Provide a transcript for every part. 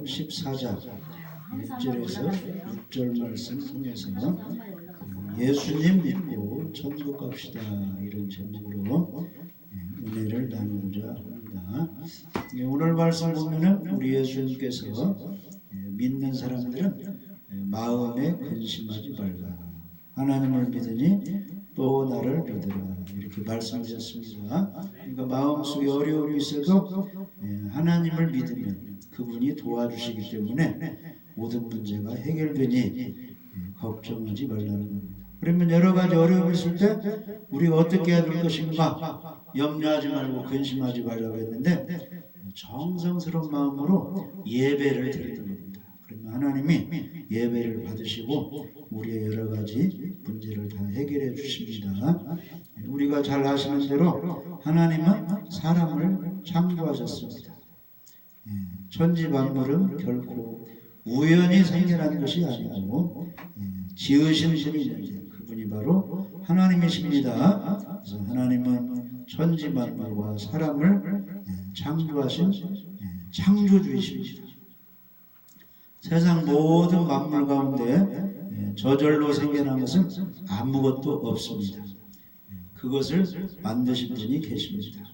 요한복음 14장 1절에서 6절 말씀 통해서 예수님 믿고 천국 갑시다 이런 제목으로 예, 은혜를 나누고자 합니다. 예, 오늘 말씀 보면은 우리 예수님께서 예, 믿는 사람들은 예, 마음에 근심하지 말라. 하나님을 믿으니 또 나를 믿으라 이렇게 말씀하셨습니다. 그러니까 마음속에 어려움이 있어도 예, 하나님을 믿으면 그분이 도와주시기 때문에 모든 문제가 해결되니 예, 걱정하지 말라는 겁니다. 그러면 여러 가지 어려움이 있을 때 우리가 어떻게 해야 될 것인가 염려하지 말고 근심하지 말라고 했는데 정성스러운 마음으로 예배를 드리는 겁니다. 그러면 하나님이 예배를 받으시고 우리의 여러 가지 문제를 다 해결해 주십니다. 우리가 잘 아시는 대로 하나님은 사람을 창조하셨습니다. 예, 천지 만물은 결코 우연히 생겨난 것이 아니고 예, 지으신 분이 그분이 바로 하나님이십니다. 그래서 하나님은 천지 만물과 사람을 예, 창조하신 예, 창조주이십니다. 세상 모든 만물 가운데 예, 저절로 생겨난 것은 아무것도 없습니다. 예, 그것을 만드신 분이 계십니다.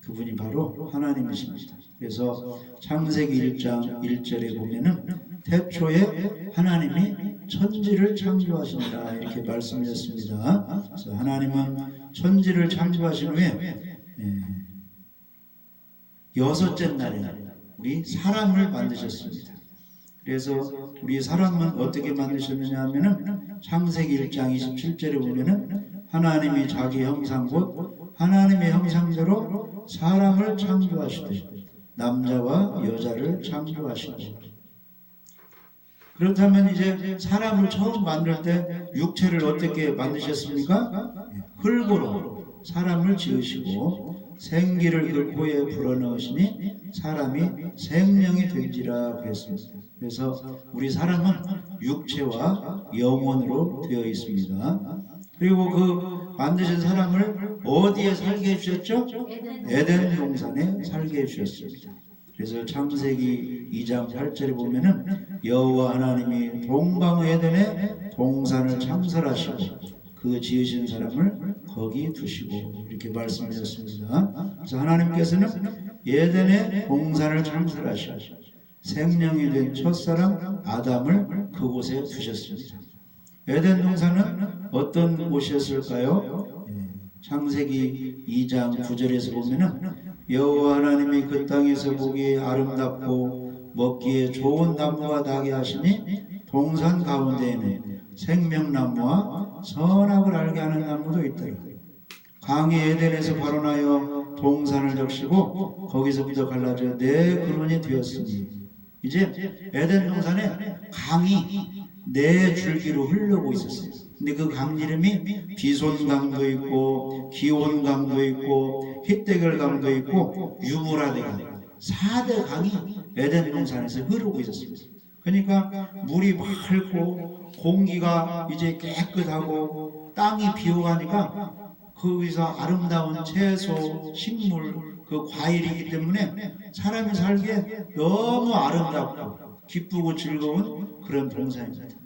그분이 바로 하나님이십니다. 그래서 창세기 1장 1절에 보면은 태초에 하나님이 천지를 창조하신다 이렇게 말씀하셨습니다. 그래서 하나님은 천지를 창조하신 후에 예, 여섯째 날에 우리 사람을 만드셨습니다. 그래서 우리 사람은 어떻게 만드셨느냐 하면은 창세기 1장 27절에 보면은 하나님이 자기 형상 곧 하나님의 형상대로 사람을 창조하시되 남자와 여자를 창조하시고 그렇다면 이제 사람을 처음 만들 때 육체를 어떻게 만드셨습니까? 흙으로 사람을 지으시고 생기를 그 코에 불어넣으시니 사람이 생명이 된지라 그랬습니다. 그래서 우리 사람은 육체와 영혼으로 되어 있습니다. 그리고 그 만드신 사람을 어디에 살게 해주셨죠? 에덴 동산에 살게 해주셨습니다. 그래서 창세기 2장 8절에 보면은 여호와 하나님이 동방 에덴에 동산을 창설하시고 그 지으신 사람을 거기 두시고 이렇게 말씀하셨습니다. 그래서 하나님께서는 에덴에 동산을 창설하시고 생명이 된 첫사람 아담을 그곳에 두셨습니다. 에덴 동산은 어떤 곳이었을까요? 예, 창세기 2장 9절에서 보면은 여호와 하나님이 그 땅에서 보기에 아름답고 먹기에 좋은 나무가 나게 하시니 동산 가운데에는 생명나무와 선악을 알게 하는 나무도 있더라. 강이 에덴에서 발원하여 동산을 적시고 거기서부터 갈라져 내 근원이 되었으니 이제 에덴 동산에 강이 네 줄기로 흘러고 있었어요. 근데 그 강 이름이 비손강도 있고 기온강도 있고 히데겔강도 있고 유브라데강 4대 강이 에덴 동산에서 흐르고 있었습니다. 그러니까 물이 맑고 공기가 이제 깨끗하고 땅이 비어가니까 거기서 아름다운 채소, 식물, 그 과일이기 때문에 사람이 살기에 너무 아름답고 기쁘고 즐거운 그런 동산입니다.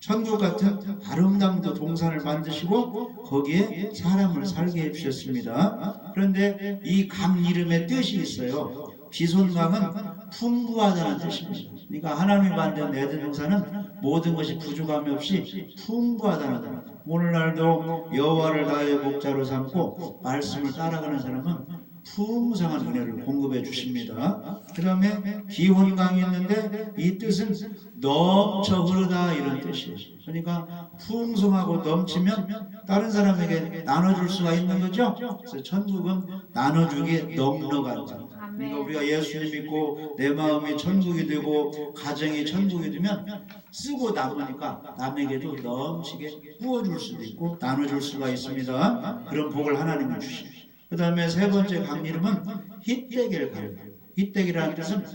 천국 같은 아름다운 그 동산을 만드시고 거기에 사람을 살게 해주셨습니다. 그런데 이 강 이름의 뜻이 있어요. 비손강은 풍부하다는 뜻입니다. 그러니까 하나님이 만든 에덴 동산은 모든 것이 부족함이 없이 풍부하다는 뜻입니다. 오늘날도 여호와를 나의 목자로 삼고 말씀을 따라가는 사람은 풍성한 은혜를 공급해 주십니다. 그 다음에 기혼강이 있는데 이 뜻은 넘쳐 흐르다 이런 뜻이에요. 그러니까 풍성하고 넘치면 다른 사람에게 나눠줄 수가 있는 거죠. 그래서 천국은 넉넉한 자. 그러니까 우리가 예수님 믿고 내 마음이 천국이 되고 가정이 천국이 되면 쓰고 남으니까 남에게도 넘치게 부어줄 수도 있고 나눠줄 수가 있습니다. 그런 복을 하나님이 주십니다. 그 다음에 세 번째 강 이름은 히데겔 강. 히데겔이라는 뜻은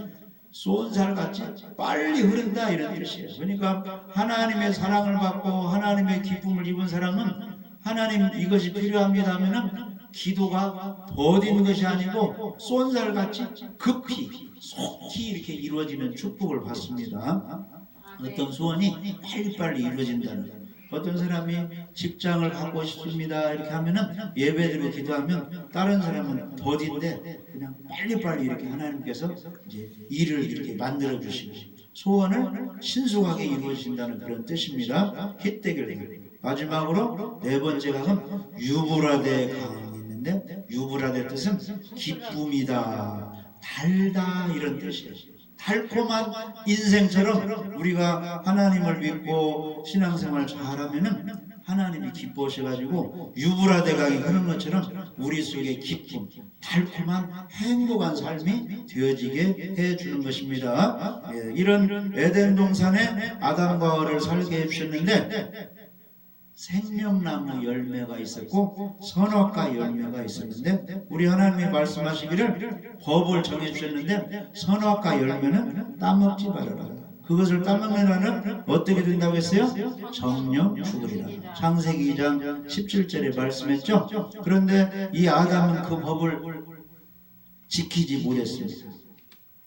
쏜살같이 빨리 흐른다 이런 뜻이에요. 그러니까 하나님의 사랑을 받고 하나님의 기쁨을 입은 사람은 하나님 이것이 필요합니다 하면은 기도가 더딘 것이 아니고 쏜살같이 급히 속히 이렇게 이루어지는 축복을 받습니다. 어떤 소원이 빨리빨리 이루어진다는 어떤 사람이 직장을 갖고 싶습니다 이렇게 하면은 예배드리고 기도하면 다른 사람은 더딘데 그냥 빨리빨리 이렇게 하나님께서 이제 일을 이렇게 만들어 주시고 소원을 신속하게 이루어진다는 그런 뜻입니다. 힛대결 마지막으로 네 번째 강은 유브라데 강이 있는데 유브라데 뜻은 기쁨이다 달다 이런 뜻이에요. 달콤한 인생처럼 우리가 하나님을 믿고 신앙생활 잘하면은 하나님이 기뻐하셔가지고 유브라데 강이 흐르는 것처럼 우리 속에 기쁨, 달콤한 행복한 삶이 되어지게 해주는 것입니다. 예, 이런 에덴 동산에 아담과 하와를 살게 해주셨는데 생명나무 열매가 있었고 선악과 열매가 있었는데 우리 하나님이 말씀하시기를 법을 정해주셨는데 선악과 열매는 따먹지 말아라. 그것을 따먹는 어떻게 된다고 했어요? 정령 죽으리라. 창세기 2장 17절에 말씀했죠? 그런데 이 아담은 그 법을 지키지 못했습니다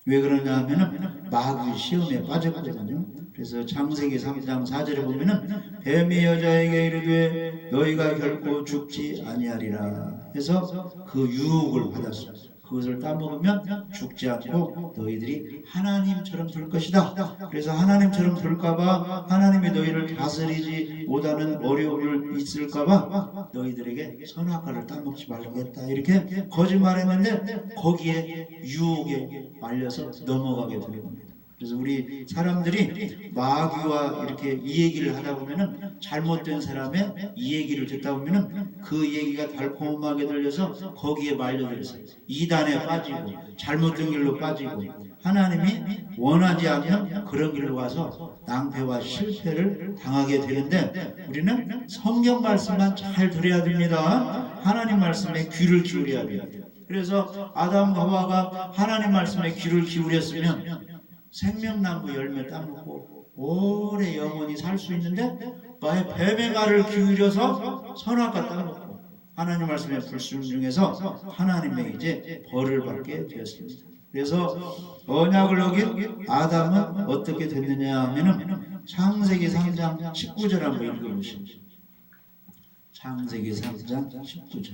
왜 그러냐 하면은 마귀 시험에 빠졌거든요 그래서 창세기 3장 4절에 보면은 뱀이 여자에게 이르되 너희가 결코 죽지 아니하리라 해서 그 유혹을 받았어요. 그것을 따먹으면 죽지 않고 너희들이 하나님처럼 될 것이다. 그래서 하나님처럼 될까봐 하나님이 너희를 다스리지 못하는 어려움을 있을까봐 너희들에게 선악과를 따먹지 말라고 했다. 이렇게 거짓말했는데 거기에 유혹에 말려서 넘어가게 되는 겁니다. 그래서 우리 사람들이 마귀와 이렇게 이 얘기를 하다 보면은 잘못된 사람의 이 얘기를 듣다 보면은 그 얘기가 달콤하게 들려서 거기에 말려들어서 이단에 빠지고 잘못된 길로 빠지고 하나님이 원하지 않는 그런 길로 가서 낭패와 실패를 당하게 되는데 우리는 성경 말씀만 잘 들어야 됩니다. 하나님 말씀에 귀를 기울여야 됩니다. 그래서 아담과 하와가 하나님 말씀에 귀를 기울였으면 생명나무 열매 따먹고 오래 영원히 살 수 있는데 나의 뱀의 말을 기울여서 선악과 따먹고 하나님 말씀에 불순종해서 하나님의 이제 벌을 받게 되었습니다. 그래서 언약을 어긴 아담은 어떻게 됐느냐 하면은 창세기 3장 19절 한번 읽어보십시오. 창세기 3장 19절.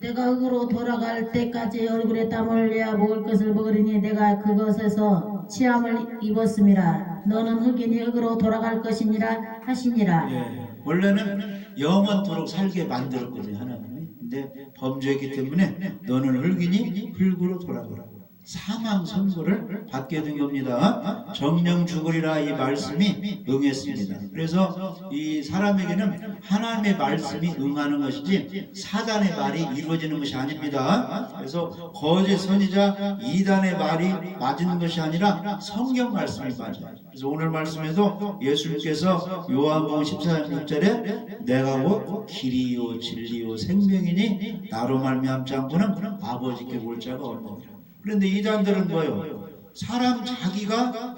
내가 흙으로 돌아갈 때까지 얼굴에 땀을 내야 먹을 것을 먹으리니 내가 그것에서 치함을 입었음이라 너는 흙이니 흙으로 돌아갈 것이니라 하시니라 예, 원래는 영원토록 살게 만들었거든요 하나님이. 근데 범죄했기 때문에 너는 흙이니 흙으로 돌아가라. 사망 선고를 받게 된 겁니다. 정령 죽으리라 이 말씀이 응했습니다. 그래서 이 사람에게는 하나님의 말씀이 응하는 것이지 사단의 말이 이루어지는 것이 아닙니다. 그래서 거짓 선지자 이단의 말이 맞은 것이 아니라 성경 말씀이 맞아요. 그래서 오늘 말씀에도 예수님께서 요한복음 14장 6절에 내가 곧 길이요 진리요 생명이니 나로 말미암지 않고는 아버지께 볼 자가 없느니라. 그런데 이단들은 뭐요? 사람 자기가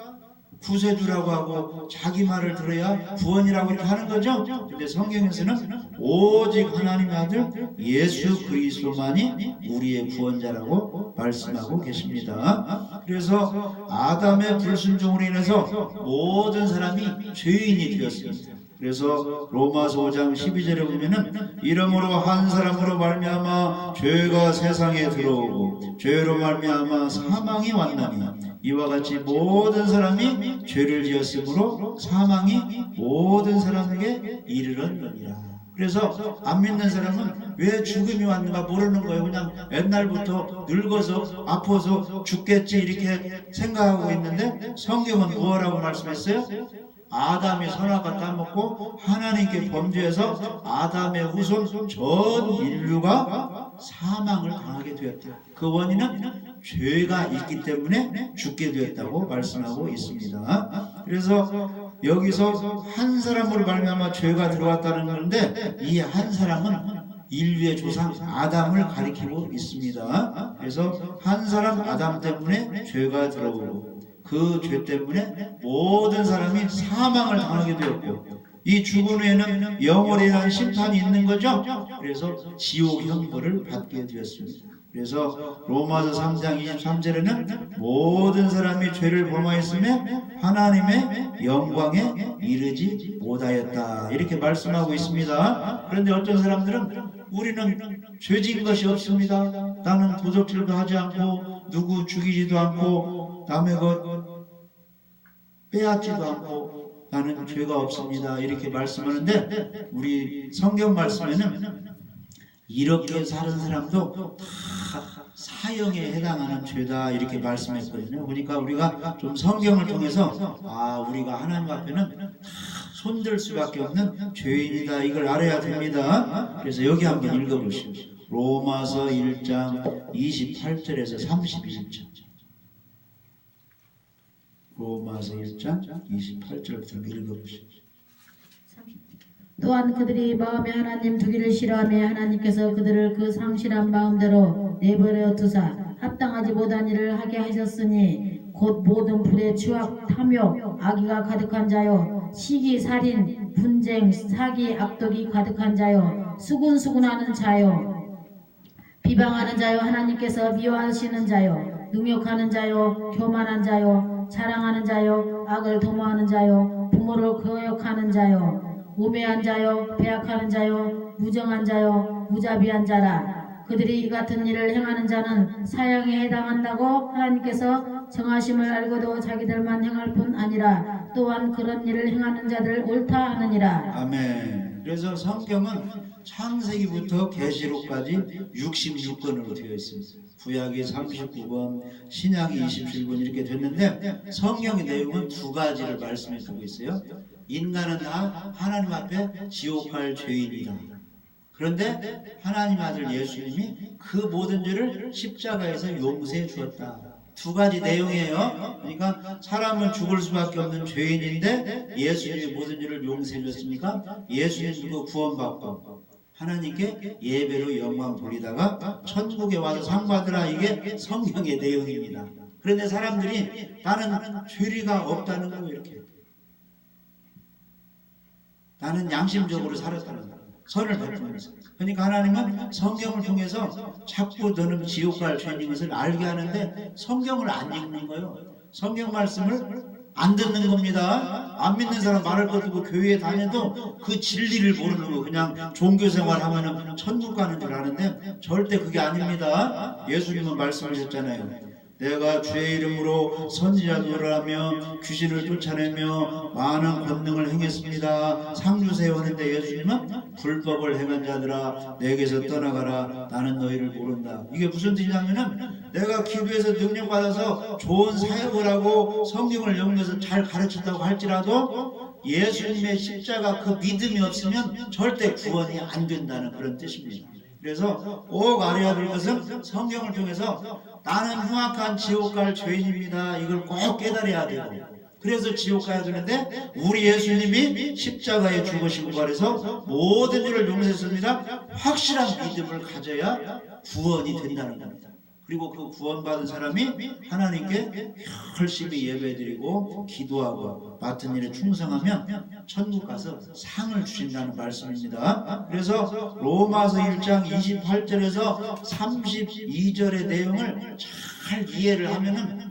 구세주라고 하고 자기 말을 들어야 구원이라고 이렇게 하는 거죠. 근데 성경에서는 오직 하나님의 아들 예수 그리스도만이 우리의 구원자라고 말씀하고 계십니다. 그래서 아담의 불순종으로 인해서 모든 사람이 죄인이 되었습니다. 그래서 로마서 5장 12절에 보면은 이름으로 한 사람으로 말미암아 죄가 세상에 들어오고 죄로 말미암아 사망이 왔나니 이와 같이 모든 사람이 죄를 지었으므로 사망이 모든 사람에게 이르렀느니라. 그래서 안 믿는 사람은 왜 죽음이 왔는가 모르는 거예요. 그냥 옛날부터 늙어서 아파서 죽겠지 이렇게 생각하고 있는데 성경은 무엇라고 말씀했어요? 아담이 선악과 따먹고 하나님께 범죄해서 아담의 후손 전 인류가 사망을 당하게 되었다. 그 원인은 죄가 있기 때문에 죽게 되었다고 말씀하고 있습니다. 그래서 여기서 한 사람으로 말미암아 죄가 들어왔다는 건데 이 한 사람은 인류의 조상 아담을 가리키고 있습니다. 그래서 한 사람 아담 때문에 죄가 들어오고 그 죄 때문에 모든 사람이 사망을 당하게 되었고 이 죽은 후에는 영원에 대한 심판이 있는 거죠. 그래서 지옥 형벌을 받게 되었습니다. 그래서 로마서 3장 23절에는 모든 사람이 죄를 범하였으며 하나님의 영광에 이르지 못하였다. 이렇게 말씀하고 있습니다. 그런데 어떤 사람들은 우리는 죄진 것이 없습니다. 나는 도적질도 하지 않고 누구 죽이지도 않고 남의 것 빼앗지도 않고 나는 죄가 없습니다. 이렇게 말씀하는데 우리 성경 말씀에는 이렇게 사는 사람도 다 사형에 해당하는 죄다 이렇게 말씀했거든요. 그러니까 우리가 좀 성경을 통해서 아 우리가 하나님 앞에는 다 손들 수밖에 없는 죄인이다 이걸 알아야 됩니다. 그래서 여기 한번 읽어보십시오. 로마서 1장 28절에서 31절. 로마서 1장 28절부터 읽어보십시오. 또한 그들이 마음에 하나님 두기를 싫어하며 하나님께서 그들을 그 상실한 마음대로 내버려 두사 합당하지 못한 일을 하게 하셨으니 곧 모든 불의 추악, 탐욕, 악의가 가득한 자요. 시기, 살인, 분쟁, 사기, 악독이 가득한 자요. 수군수군하는 자요. 비방하는 자요. 하나님께서 미워하시는 자요. 능욕하는 자요. 교만한 자요. 자랑하는 자요. 악을 도모하는 자요. 부모를 거역하는 자요. 우매한 자요. 배악하는 자요. 무정한 자요. 무자비한 자라 그들이 이 같은 일을 행하는 자는 사형에 해당한다고 하나님께서 정하심을 알고도 자기들만 행할 뿐 아니라 또한 그런 일을 행하는 자들 옳다 하느니라 아멘. 그래서 성경은 창세기부터 계시록까지 66권으로 되어 있습니다. 구약이 39권, 신약이 27권 이렇게 됐는데 성경의 내용은 두 가지를 말씀해 주고 있어요. 인간은 다 하나님 앞에 지옥 갈 죄인이다. 그런데 하나님 아들 예수님이 그 모든 죄를 십자가에서 용서해 주었다. 두 가지 내용이에요. 그러니까 사람은 죽을 수밖에 없는 죄인인데 예수님이 모든 죄를 용서해 줬으니까 예수님 믿고 구원받고 하나님께 예배로 영광 돌리다가 천국에 와서 상 받으라 이게 성경의 내용입니다. 그런데 사람들이 나는 죄리가 없다는 거 이렇게 나는 양심적으로 살았다는 거 선을 베푸면서 그러니까 하나님은 성경을 통해서 자꾸 너는 지옥 갈 죄인 것을 알게 하는데 성경을 안 읽는 거예요. 성경 말씀을 안 듣는 겁니다. 안 믿는 사람 것도 없고 교회에 다녀도 그 진리를 모르는 거 그냥 종교 생활 하면은 천국 가는 줄 아는데 절대 그게 아닙니다. 예수님은 말씀하셨잖아요. 내가 주의 이름으로 선지자들을 하며 귀신을 쫓아내며 많은 권능을 행했습니다. 상 주세요 하는데 예수님은 불법을 행한 자들아 내게서 떠나가라 나는 너희를 모른다. 이게 무슨 뜻이냐면은 내가 기도해서 능력받아서 좋은 사역을 하고 성경을 연구해서 잘 가르쳤다고 할지라도 예수님의 십자가 그 믿음이 없으면 절대 구원이 안 된다는 그런 뜻입니다. 그래서 꼭 알아야 될 것은 성경을 통해서 나는 흉악한 지옥 갈 죄인입니다. 이걸 꼭 깨달아야 되고 그래서 지옥 가야 되는데 우리 예수님이 십자가에 죽으시고 말해서 모든 일을 용서했습니다. 확실한 믿음을 가져야 구원이 된다는 겁니다. 그리고 그 구원받은 사람이 하나님께 열심히 예배드리고 기도하고 맡은 일에 충성하면 천국 가서 상을 주신다는 말씀입니다. 그래서 로마서 1장 28절에서 32절의 내용을 잘 이해를 하면은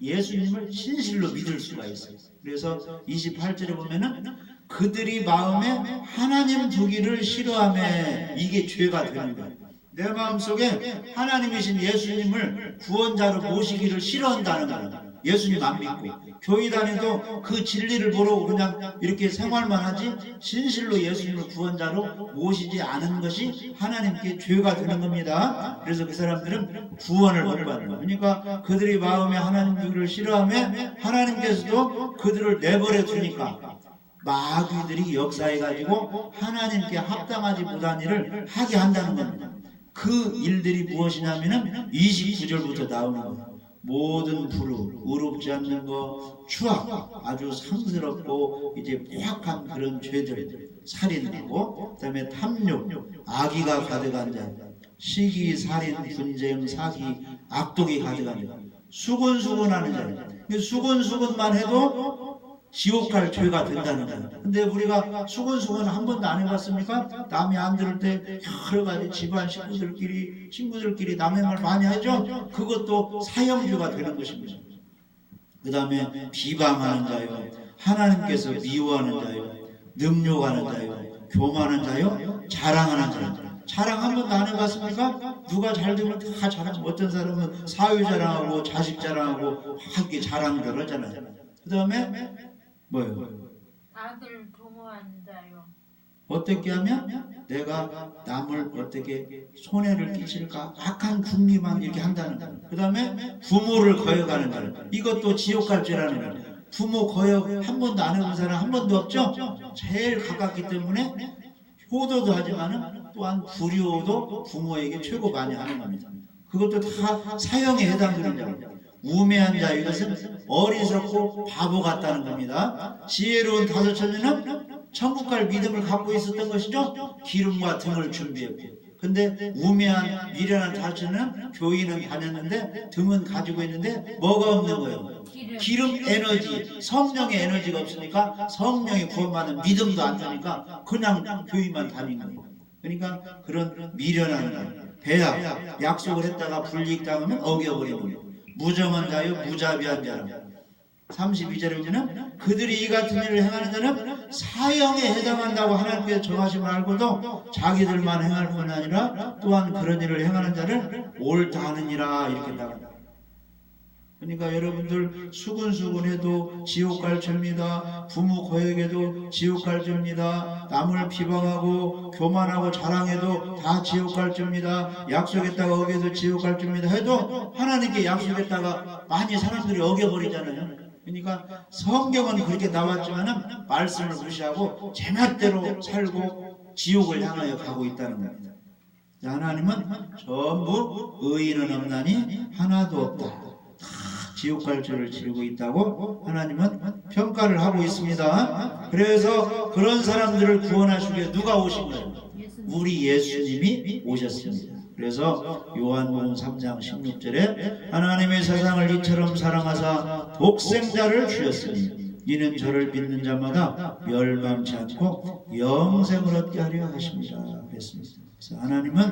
예수님을 진실로 믿을 수가 있어요. 그래서 28절에 보면은 그들이 마음에 하나님 두기를 싫어하며 이게 죄가 되는 거예요. 내 마음속에 하나님이신 예수님을 구원자로 모시기를 싫어한다는 거예요. 예수님 안 믿고 교회 다니도 그 진리를 모르고 그냥 이렇게 생활만 하지 진실로 예수님을 구원자로 모시지 않은 것이 하나님께 죄가 되는 겁니다. 그래서 그 사람들은 구원을 못 받는 거예요. 그러니까 그들이 마음에 하나님을 싫어하며 하나님께서도 그들을 내버려 두니까 마귀들이 역사해 가지고 하나님께 합당하지 못한 일을 하게 한다는 겁니다. 그 일들이 무엇이냐면은 29절부터 나오는 거예요. 모든 불우, 의롭지 않는 거, 추악, 아주 상스럽고 이제 포악한 그런 죄들, 살인하고, 그 다음에 탐욕, 악의가 가득한 자, 시기, 살인, 분쟁, 사기, 악독이 가득한 자, 수근수근하는 자. 수근수근만 해도 지옥 갈 죄가 된다는 거예요. 근데 우리가 수건수건 한 번도 안 해봤습니까? 남이 안 들을 때 여러 가지 집안 식구들끼리 친구들끼리 남의 말 많이 하죠. 그것도 사형죄가 되는 것입니다. 그 다음에 비방하는 자요, 하나님께서 미워하는 자요, 능욕하는 자요, 교만하는 자요, 자랑하는 자요. 자랑 한 번도 안 해봤습니까? 누가 잘 되면 다 자랑. 어떤 사람은 사위 자랑하고 자식 자랑하고 막 이렇게 자랑들 하잖아요. 그 다음에 뭐예요? 아들 도모하는 자요. 어떻게 하면 내가 남을 어떻게 손해를 끼칠까 악한 궁리만 이렇게 한다는 거예요. 그 다음에 부모를 거역하는 거예요. 이것도 지옥 갈죄라는 거예요. 부모 거역 한 번도 안 해본 사람 한 번도 없죠? 제일 가깝기 때문에 효도도 하지만은 또한 불효도 부모에게 최고 많이 하는 겁니다. 그것도 다 사형에 해당되는 거예요. 우매한 자 이것은 어리석고 바보 같다는 겁니다. 지혜로운 다섯 처녀는 천국 갈 믿음을 갖고 있었던 것이죠. 기름과 등을 준비했고. 근데 우매한 미련한 다섯 처녀는 교인은 다녔는데 등은 가지고 있는데 뭐가 없는 거예요. 기름. 에너지, 성령의 에너지가 없으니까 성령이 구원받는 믿음도 안 되니까 그냥 교회만 다니는 거예요. 그러니까 그런 미련한 날, 배약, 약속을 했다가 불이익 당하면 어겨버리는 거예요. 무정한 자요, 무자비한 자라. 32절에 보면 그들이 이 같은 일을 행하는 자는 사형에 해당한다고 하나님께서 정하심을 알고도 자기들만 행할 뿐 아니라 또한 그런 일을 행하는 자를 옳다 하느니라 이렇게 나갑니다. 그러니까 여러분들 수근수근해도 지옥 갈 죄입니다. 부모 거역에도 지옥 갈 죄입니다. 남을 비방하고 교만하고 자랑해도 다 지옥 갈 죄입니다. 약속했다가 어겨도 지옥 갈 죄입니다. 해도 하나님께 약속했다가 많이 사람들이 어겨버리잖아요. 그러니까 성경은 그렇게 나왔지만은 말씀을 무시하고 제멋대로 살고 지옥을 향하여 가고 있다는 겁니다. 자, 하나님은 전부 의인은 없나니 하나도 없다. 다 지옥 갈 죄를 지르고 있다고 하나님은 평가를 하고 있습니다. 그래서 그런 사람들을 구원하시기 위해 누가 오신 거예요? 우리 예수님이 오셨습니다. 그래서 요한복음 3장 16절에 하나님의 세상을 이처럼 사랑하사 독생자를 주셨으니 이는 저를 믿는 자마다 멸망치 않고 영생을 얻게 하려 하십니다. 그랬습니다. 하나님은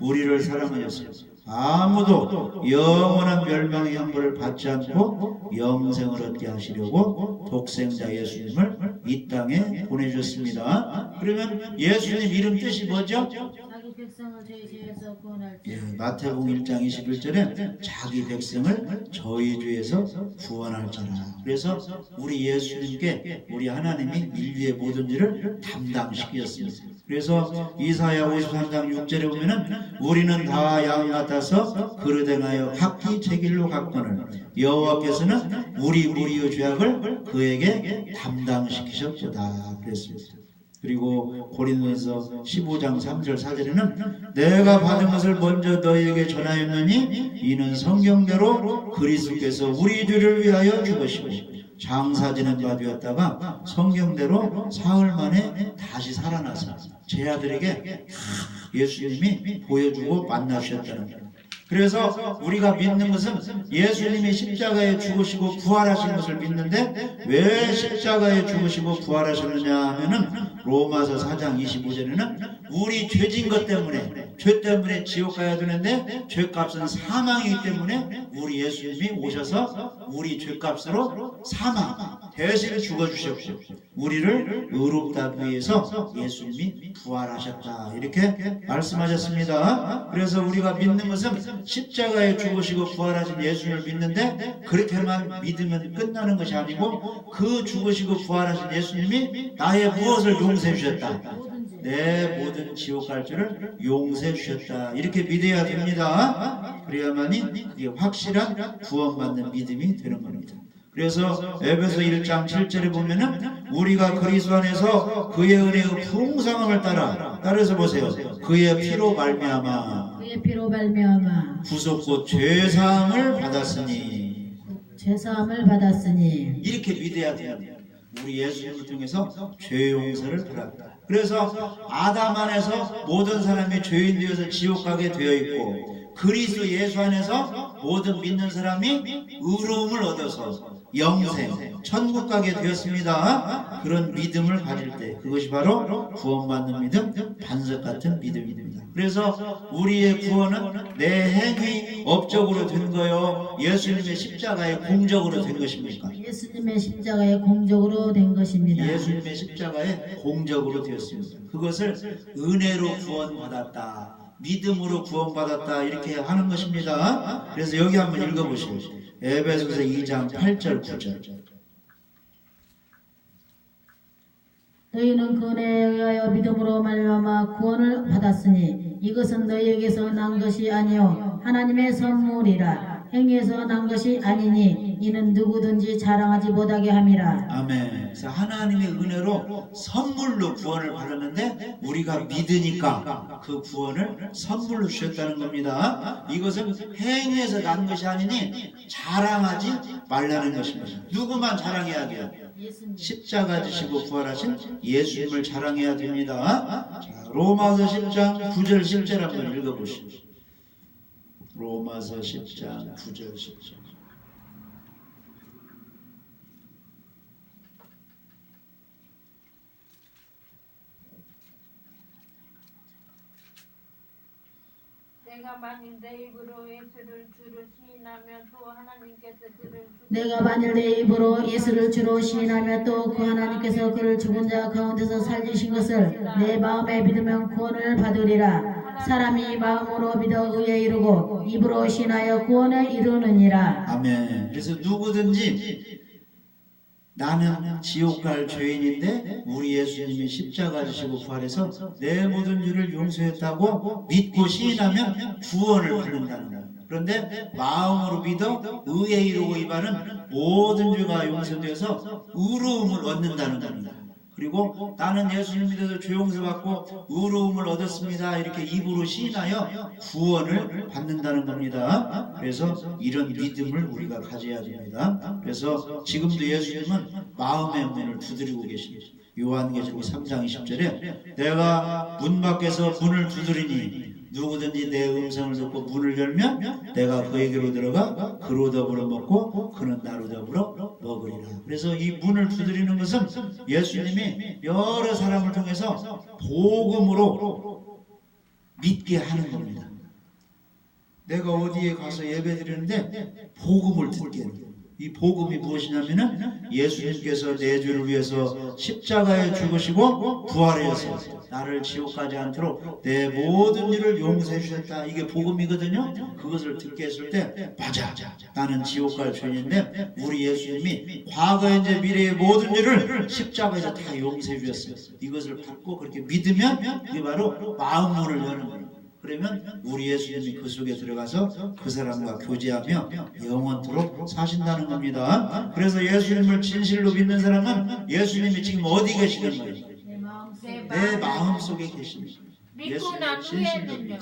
우리를 사랑하셨어요. 아무도 영원한 멸망의 형벌을 받지 않고 영생을 얻게 하시려고 독생자 예수님을 이 땅에 보내주셨습니다. 그러면 예수님 이름 뜻이 뭐죠? 자기 백성을 저희 죄에서 구원할 예, 마태복음 1장 21절에 자기 백성을 저희 죄에서 구원할 자라. 그래서 우리 예수님께 우리 하나님이 인류의 모든 일을 담당시키셨습니다. 그래서 이사야 53장 6절에 보면은 우리는 다 양 같아서 그릇 행하여 각기 제 길로 갔거늘. 여호와께서는 우리 무리의 죄악을 그에게 담당시키셨도다. 그랬습니다. 그리고 고린도서 15장 3절 4절에는 내가 받은 것을 먼저 너희에게 전하였느니 이는 성경대로 그리스도께서 우리 죄를 위하여 죽으시고 장사 지낸 바 되었다가 성경대로 사흘 만에 다시 살아나서 제 아들에게 예수님이 보여주고 만나주셨다는 거예요. 그래서 우리가 믿는 것은 예수님이 십자가에 죽으시고 부활하신 것을 믿는데 왜 십자가에 죽으시고 부활하셨느냐 하면은 로마서 4장 25절에는 우리 죄진 것 때문에 죄 때문에 지옥 가야 되는데 죄값은 사망이기 때문에 우리 예수님이 오셔서 우리 죄값으로 사망 대신 죽어주셨고 우리를 의롭다 위해서 예수님이 부활하셨다 이렇게 말씀하셨습니다. 그래서 우리가 믿는 것은 십자가에 죽으시고 부활하신 예수님을 믿는데 그렇게만 믿으면 끝나는 것이 아니고 그 죽으시고 부활하신 예수님이 나의 무엇을 용서해 주셨다. 죄. 내 모든 지옥 갈 줄을 용서해 주셨다. 이렇게 믿어야 됩니다. 그래야만이 확실한 구원받는 믿음이 되는 겁니다. 그래서 에베소 1장 7절에 보면은 우리가 그리스도 안에서 그의 은혜의 풍성함을 따라 따라서 보세요. 그의 피로 말미암아 그의 피로 발명하마 구속고 죄 사함을 받았으니 죄 사함을 받았으니 이렇게 믿어야 돼요. 우리 예수님을 통해서 죄 용서를 받았다. 그래서 아담 안에서 모든 사람이 죄인 되어서 지옥 가게 되어 있고 그리스도 예수 안에서 모든 믿는 사람이 의로움을 얻어서 영생, 천국 가게 되었습니다. 그런 믿음을 가질 때 그것이 바로 구원받는 믿음, 반석 같은 믿음입니다. 그래서 우리의 구원은 내 행위 업적으로 된 거요. 예수님의 십자가의 공적으로 된 것입니까? 예수님의 십자가의 공적으로 된 것입니다. 예수님의 십자가의 공적으로 되었습니다. 그것을 은혜로 구원받았다. 믿음으로 구원받았다. 이렇게 하는 것입니다. 그래서 여기 한번 읽어보시죠. 에베소서 2장 8절 9절. 너희는 그 은혜에 의하여 믿음으로 말미암아 구원을 받았으니 이것은 너희에게서 난 것이 아니요 하나님의 선물이라 행위에서 난 것이 아니니 이는 누구든지 자랑하지 못하게 함이라 아멘. 그래서 하나님의 은혜로 선물로 구원을 받았는데 우리가 믿으니까 그 구원을 선물로 주셨다는 겁니다. 이것은 행위에서 난 것이 아니니 자랑하지 말라는 것입니다. 누구만 자랑해야 돼요? 십자가 지시고 부활하신 예수님을 자랑해야 됩니다. 자, 로마서 10장 9절 10절 한번 읽어보시죠. 로마서 10장 9절 10절. 내가 만일 내 입으로 예수를 주로 시인하면 또 하나님께서 그를 죽 내가 만일 내 입으로 예수를 주로 시인하며 또 그 하나님께서 그를 죽은 자 가운데서 살리신 것을 내 마음에 믿으면 구원을 받으리라 사람이 마음으로 믿어 의에 이르고 입으로 시인하여 구원에 이르느니라 아멘. 그래서 누구든지 나는 지옥 갈 죄인인데 우리 예수님이 십자가 지시고 부활해서 내 모든 죄를 용서했다고 믿고 시인하면 구원을 받는다는 거예요. 그런데 마음으로 믿어 의에 이르고 입하는 모든 죄가 용서되어서 의로움을 얻는다는 겁니다. 그리고 나는 예수님 믿어서 죄 용서 받고 의로움을 얻었습니다. 이렇게 입으로 시인하여 구원을 받는다는 겁니다. 그래서 이런 믿음을 우리가 가져야 됩니다. 그래서 지금도 예수님은 마음의 문을 두드리고 계십니다. 요한계시록 3장 20절에 내가 문 밖에서 문을 두드리니 누구든지 내 음성을 듣고 문을 열면 내가 그에게로 들어가 그로 더불어 먹고 그는 나로 더불어 먹으리라. 그래서 이 문을 두드리는 것은 예수님이 여러 사람을 통해서 복음으로 믿게 하는 겁니다. 내가 어디에 가서 예배 드리는데 복음을 듣게 해요. 이 복음이 무엇이냐면은 예수님께서 내 죄를 위해서 십자가에 죽으시고 부활하셔서 나를 지옥 가지 않도록 내 모든 일을 용서해 주셨다. 이게 복음이거든요. 그것을 듣게 했을 때 맞아. 나는 지옥 갈 죄인인데 우리 예수님이 과거 현재 미래의 모든 일을 십자가에서 다 용서해 주셨어요. 이것을 받고 그렇게 믿으면 이게 바로 마음 문을 여는 거예요. 그러면 우리 예수님이 그 속에 들어가서 그 사람과 교제하며 영원토록 사신다는 겁니다. 그래서 예수님을 진실로 믿는 사람은 예수님이 지금 어디 계시는 거예요? 내 마음 속에 계십니다. 믿고 난 후에는요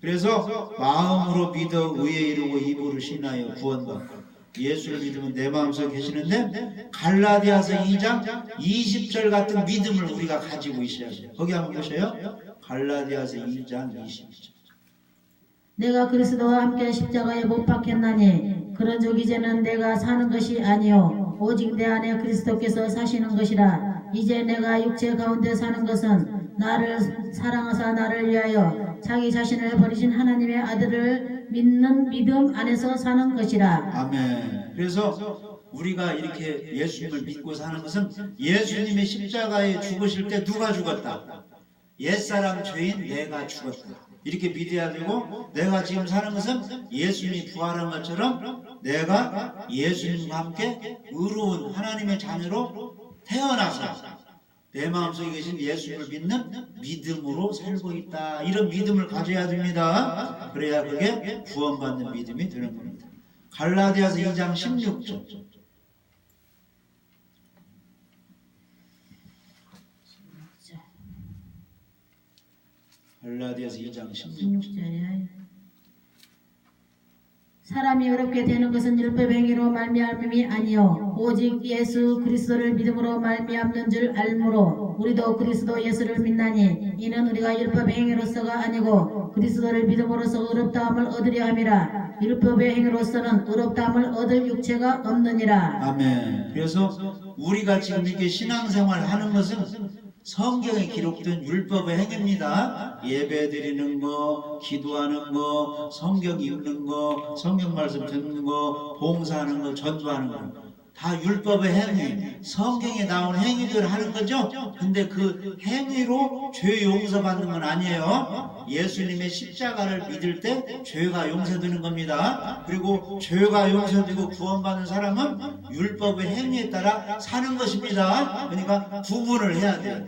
그래서 마음으로 믿어 의에 이르고 입으로 신하여 구원받고 예수를 믿으면 내 마음속에 계시는데 갈라디아서 2장 20절 같은 믿음을 우리가 가지고 있어야 돼요. 거기 한번 보세요. 갈라디아서 2장 20절. 내가 그리스도와 함께 십자가에 못 박혔나니 그런즉 이제는 내가 사는 것이 아니요 오직 내 안에 그리스도께서 사시는 것이라 이제 내가 육체 가운데 사는 것은 나를 사랑하사 나를 위하여 자기 자신을 버리신 하나님의 아들을 믿는 믿음 안에서 사는 것이라 아멘. 그래서 우리가 이렇게 예수님을 믿고 사는 것은 예수님이 십자가에 죽으실 때 누가 죽었다? 옛사람 죄인 내가 죽었다. 이렇게 믿어야 되고 내가 지금 사는 것은 예수님이 부활한 것처럼 내가 예수님과 함께 의로운 하나님의 자녀로 태어나서 내 마음속에 계신 예수님을 믿는 믿음으로 살고 있다. 이런 믿음을 가져야 됩니다. 그래야 그게 구원받는 믿음이 되는 겁니다. 갈라디아서 2장 16절. 갈라디아서 2장 16절. 16절이야 사람이 어렵게 되는 것은 율법 행위로 말미암음이 아니요 오직 예수 그리스도를 믿음으로 말미암는 줄 알므로 우리도 그리스도 예수를 믿나니 이는 우리가 율법 행위로서가 아니고 그리스도를 믿음으로써 의롭다함을 얻으려 함이라 율법의 행위로서는 의롭다함을 얻을 육체가 없느니라 아멘. 그래서 우리가 지금 이렇게 신앙생활 하는 것은 성경에 기록된 율법의 행위입니다. 예배 드리는 거, 기도하는 거, 성경 읽는 거, 성경 말씀 듣는 거, 봉사하는 거, 전도하는 거. 다 율법의 행위, 성경에 나온 행위들 하는 거죠. 근데 그 행위로 죄 용서받는 건 아니에요. 예수님의 십자가를 믿을 때 죄가 용서되는 겁니다. 그리고 죄가 용서되고 구원받는 사람은 율법의 행위에 따라 사는 것입니다. 그러니까 구분을 해야 돼요.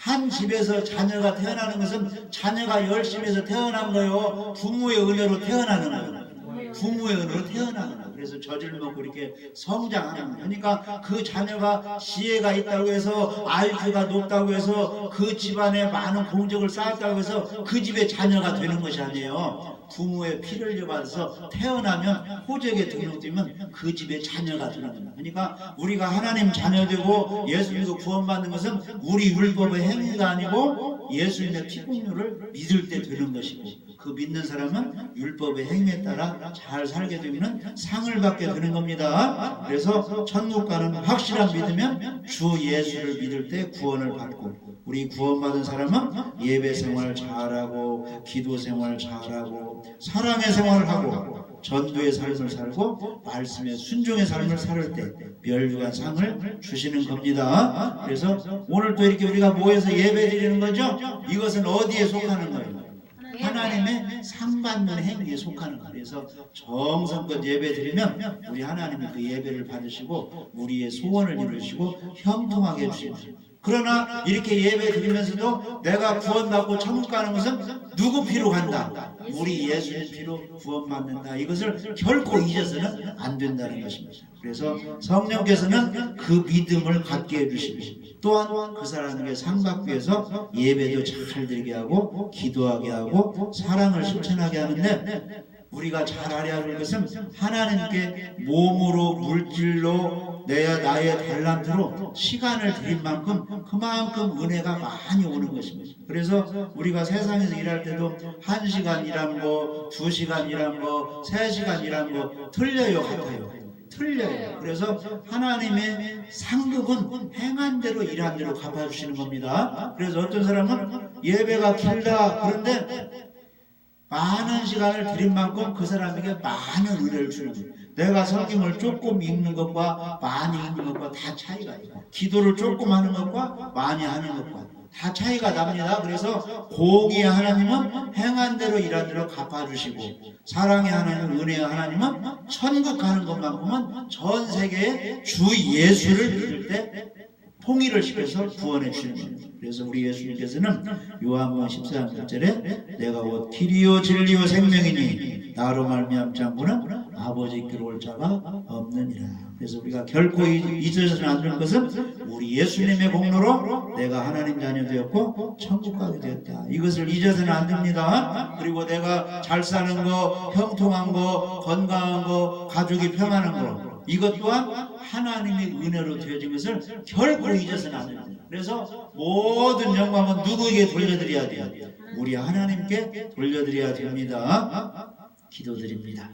한 집에서 자녀가 태어나는 것은 자녀가 열심히 해서 태어난 거요. 부모의 은혜로 태어나는 거예요. 부모의 은혜로 태어나는 거예요. 그래서 젖을 먹고 이렇게 성장하는 거예요. 그러니까 그 자녀가 지혜가 있다고 해서 IQ가 높다고 해서 그 집안에 많은 공적을 쌓았다고 해서 그 집의 자녀가 되는 것이 아니에요. 부모의 피를 흘려받아서 태어나면 호적에 등록되면 그 집의 자녀가 되는. 그러니까 우리가 하나님 자녀 되고 예수 믿고 구원받는 것은 우리 율법의 행위가 아니고 예수님의 피국류를 믿을 때 되는 것이고 그 믿는 사람은 율법의 행위에 따라 잘 살게 되면 상을 받게 되는 겁니다. 그래서 천국 가는 확실한 믿으면 주 예수를 믿을 때 구원을 받고 우리 구원받은 사람은 예배 생활 잘하고 기도 생활 잘하고 사랑의 생활을 하고 전도의 삶을 살고 말씀의 순종의 삶을 살때 멸류관 상을 주시는 겁니다. 그래서 오늘 또 이렇게 우리가 모여서 예배 드리는 거죠. 이것은 어디에 속하는 거예요? 하나님의 상 받는 행위에 속하는 거예요. 그래서 정성껏 예배 드리면 우리 하나님이 그 예배를 받으시고 우리의 소원을 이루시고 형통하게 해주십니다. 그러나 이렇게 예배 드리면서도 내가 구원받고 천국 가는 것은 누구 피로 간다? 우리 예수님 피로 구원받는다. 이것을 결코 잊어서는 안 된다는 것입니다. 그래서 성령께서는 그 믿음을 갖게 해주시고 또한 그 사람에게 위해서 예배도 잘 드리게 하고 기도하게 하고 사랑을 실천하게 하는데 우리가 잘 알아야 할 것은 하나님께 몸으로 물질로 내 나의 달란트로 시간을 드린 만큼 그만큼 은혜가 많이 오는 것입니다. 그래서 우리가 세상에서 일할 때도 한 시간 일한 거, 두 시간 일한 거, 세 시간 일한 거 틀려요 같아요. 틀려요. 그래서 하나님의 상급은 행한 대로 일한 대로 갚아주시는 겁니다. 그래서 어떤 사람은 예배가 길다 그런데 많은 시간을 드린 만큼 그 사람에게 많은 은혜를 주는 거예요. 내가 성경을 조금 읽는 것과 많이 읽는 것과 다 차이가 있고 기도를 조금 하는 것과 많이 하는 것과 다 차이가 납니다. 그래서 공의 하나님은 행한 대로 일한 대로 갚아주시고 사랑의 하나님, 은혜의 하나님은 천국 가는 것만큼은 전 세계에 주 예수를 믿을 때 통일을 시켜서 구원해 주시는 겁니다. 그래서 우리 예수님께서는 요한복음 14장 1절에 내가 곧 길이요 진리요 생명이니 나로 말미암 장부는 아버지께로 올 자가 없느니라. 그래서 우리가 결코 잊- 잊어서는 안 될 것은 우리 예수님의 공로로 내가 하나님 자녀 되었고 천국 가게 되었다. 이것을 잊어서는 안 됩니다. 그리고 내가 잘 사는 거, 형통한 거, 건강한 거, 가족이 평안한 거 이것 또한 하나님의 은혜로 되어진 것을 결코 잊어서는 안 됩니다. 그래서 모든 영광은 누구에게 돌려드려야 돼요? 우리 하나님께 돌려드려야 됩니다. 기도드립니다.